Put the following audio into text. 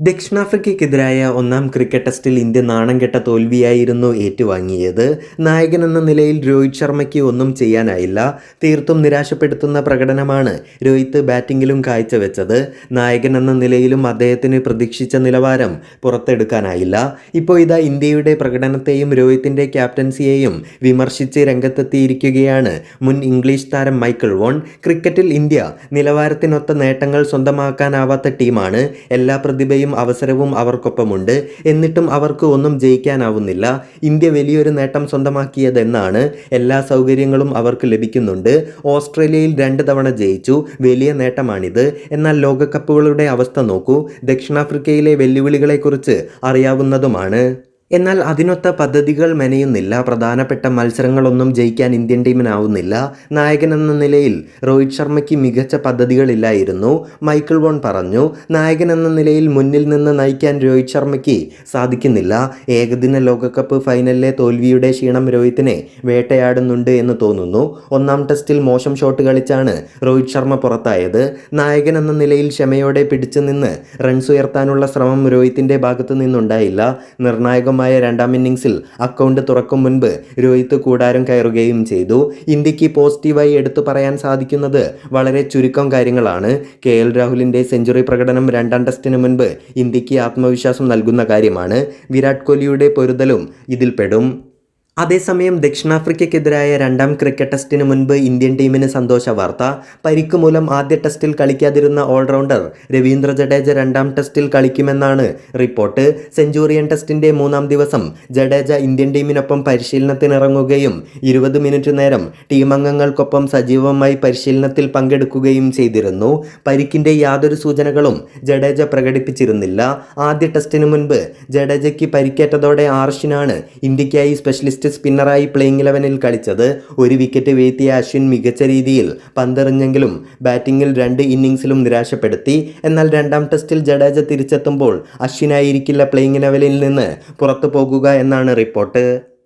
ദക്ഷിണാഫ്രിക്കയ്ക്കെതിരായ ഒന്നാം ക്രിക്കറ്റ് ടെസ്റ്റിൽ ഇന്ത്യ നാണം കെട്ട തോൽവിയായിരുന്നു ഏറ്റുവാങ്ങിയത്. നായകൻ എന്ന നിലയിൽ രോഹിത് ശർമ്മയ്ക്ക് ഒന്നും ചെയ്യാനായില്ല. തീർത്തും നിരാശപ്പെടുത്തുന്ന പ്രകടനമാണ് രോഹിത് ബാറ്റിംഗിലും കാഴ്ചവെച്ചത്. നായകൻ എന്ന നിലയിലും അദ്ദേഹത്തിന് പ്രതീക്ഷിച്ച നിലവാരം പുറത്തെടുക്കാനായില്ല. ഇപ്പോൾ ഇതാ ഇന്ത്യയുടെ പ്രകടനത്തെയും രോഹിത്തിന്റെ ക്യാപ്റ്റൻസിയെയും വിമർശിച്ച് രംഗത്തെത്തിയിരിക്കുകയാണ് മുൻ ഇംഗ്ലീഷ് താരം മൈക്കിൾ വോൺ. ക്രിക്കറ്റിൽ ഇന്ത്യ നിലവാരത്തിനൊത്ത നേട്ടങ്ങൾ സ്വന്തമാക്കാനാവാത്ത ടീമാണ്. എല്ലാ പ്രതിഭയും അവസരവും അവർക്കൊപ്പമുണ്ട്. എന്നിട്ടും അവർക്ക് ഒന്നും ജയിക്കാനാവുന്നില്ല. ഇന്ത്യ വലിയൊരു നേട്ടം സ്വന്തമാക്കിയതെന്നാണ് എല്ലാ സൗകര്യങ്ങളും അവർക്ക് ലഭിക്കുന്നുണ്ട്. ഓസ്ട്രേലിയയിൽ രണ്ട് തവണ ജയിച്ചു. വലിയ നേട്ടമാണിത്. എന്നാൽ ലോകകപ്പുകളുടെ അവസ്ഥ നോക്കൂ. ദക്ഷിണാഫ്രിക്കയിലെ വെല്ലുവിളികളെക്കുറിച്ച് അറിയാവുന്നതുമാണ്. എന്നാൽ അതിനൊത്ത പദ്ധതികൾ മെനയുന്നില്ല. പ്രധാനപ്പെട്ട മത്സരങ്ങളൊന്നും ജയിക്കാൻ ഇന്ത്യൻ ടീമിനാവുന്നില്ല. നായകൻ എന്ന നിലയിൽ രോഹിത് ശർമ്മയ്ക്ക് മികച്ച പദ്ധതികളില്ലായിരുന്നു. മൈക്കിൾ വോൺ പറഞ്ഞു നായകൻ എന്ന നിലയിൽ മുന്നിൽ നിന്ന് നയിക്കാൻ രോഹിത് ശർമ്മയ്ക്ക് സാധിക്കുന്നില്ല. ഏകദിന ലോകകപ്പ് ഫൈനലിലെ തോൽവിയുടെ ക്ഷീണം രോഹിത്തിനെ വേട്ടയാടുന്നുണ്ട് എന്ന് തോന്നുന്നു. ഒന്നാം ടെസ്റ്റിൽ മോശം ഷോട്ട് കളിച്ചാണ് രോഹിത് ശർമ്മ പുറത്തായത്. നായകൻ എന്ന നിലയിൽ ക്ഷമയോടെ പിടിച്ചു നിന്ന് റൺസ് ഉയർത്താനുള്ള ശ്രമം രോഹിത്തിന്റെ ഭാഗത്തു നിന്നുണ്ടായില്ല. നിർണായകമായ രണ്ടാം ഇന്നിംഗ്സിൽ അക്കൗണ്ട് തുറക്കും മുൻപ് രോഹിത് കൂടാരം കയറുകയും ചെയ്തു. ഇന്ത്യയ്ക്ക് പോസിറ്റീവായി എടുത്തു പറയാൻ സാധിക്കുന്നത് വളരെ ചുരുക്കം കാര്യങ്ങളാണ്. കെ എൽ രാഹുലിന്റെ സെഞ്ചുറി പ്രകടനം രണ്ടാം ടെസ്റ്റിന് മുൻപ് ഇന്ത്യയ്ക്ക് ആത്മവിശ്വാസം നൽകുന്ന കാര്യമാണ്. വിരാട് കോഹ്ലിയുടെ പൊരുതലും ഇതിൽപ്പെടും. അതേസമയം ദക്ഷിണാഫ്രിക്കയ്ക്കെതിരായ രണ്ടാം ക്രിക്കറ്റ് ടെസ്റ്റിന് മുൻപ് ഇന്ത്യൻ ടീമിന് സന്തോഷ വാർത്ത. പരിക്ക് മൂലം ആദ്യ ടെസ്റ്റിൽ കളിക്കാതിരുന്ന ഓൾറൗണ്ടർ രവീന്ദ്ര ജഡേജ രണ്ടാം ടെസ്റ്റിൽ കളിക്കുമെന്നാണ് റിപ്പോർട്ട്. സെഞ്ചുറിയൻ ടെസ്റ്റിന്റെ മൂന്നാം ദിവസം ജഡേജ ഇന്ത്യൻ ടീമിനൊപ്പം പരിശീലനത്തിനിറങ്ങുകയും ഇരുപത് മിനിറ്റ് നേരം ടീം അംഗങ്ങൾക്കൊപ്പം സജീവമായി പരിശീലനത്തിൽ പങ്കെടുക്കുകയും ചെയ്തിരുന്നു. പരിക്കിന്റെ യാതൊരു സൂചനകളും ജഡേജ പ്രകടിപ്പിച്ചിരുന്നില്ല. ആദ്യ ടെസ്റ്റിന് മുൻപ് ജഡേജയ്ക്ക് പരിക്കേറ്റതോടെ ആർഷിനാണ് ഇന്ത്യക്കായി സ്പെഷ്യലിസ്റ്റ് സ്പിന്നറായി പ്ലേയിങ് ഇലവനിൽ കളിച്ചത് ഒരു വിക്കറ്റ് വീഴ്ത്തിയ അശ്വിൻ മികച്ച രീതിയിൽ പന്തെറിഞ്ഞെങ്കിലും ബാറ്റിംഗിൽ രണ്ട് ഇന്നിങ്സിലും നിരാശപ്പെടുത്തി. എന്നാൽ രണ്ടാം ടെസ്റ്റിൽ ജഡേജ തിരിച്ചെത്തുമ്പോൾ അശ്വിനായിരിക്കില്ല പ്ലേയിങ് ഇലവനിൽ നിന്ന് പുറത്തു പോകുക എന്നാണ് റിപ്പോർട്ട്.